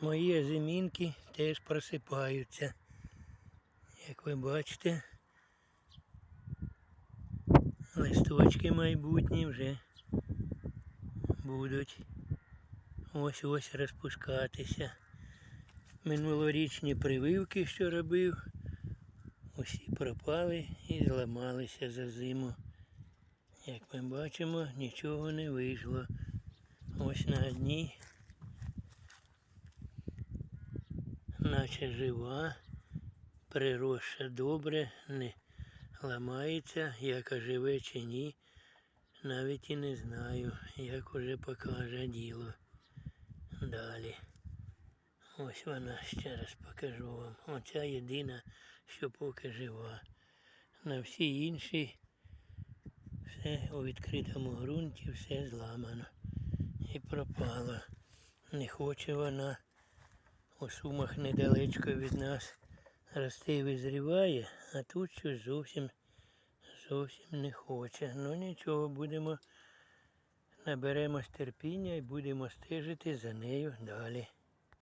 Мої зимінки теж просипаються. Як ви бачите, листочки майбутні вже будуть ось-ось розпускатися. Минулорічні прививки, що робив, усі пропали і зламалися за зиму. Як ми бачимо, нічого не вийшло. Ось на одній, наче жива, приросша добре, не ламається, як живе чи ні. Навіть і не знаю, як уже покаже діло. Далі. Ось вона ще раз покажу вам. Оця єдина, що поки жива. На всі інші все у відкритому ґрунті, все зламано і пропало. Не хоче вона у сумах недалечко від нас росте і визріває, а тут щось зовсім зовсім не хоче. Ну нічого, будемо наберемось терпіння і будемо стежити за нею далі.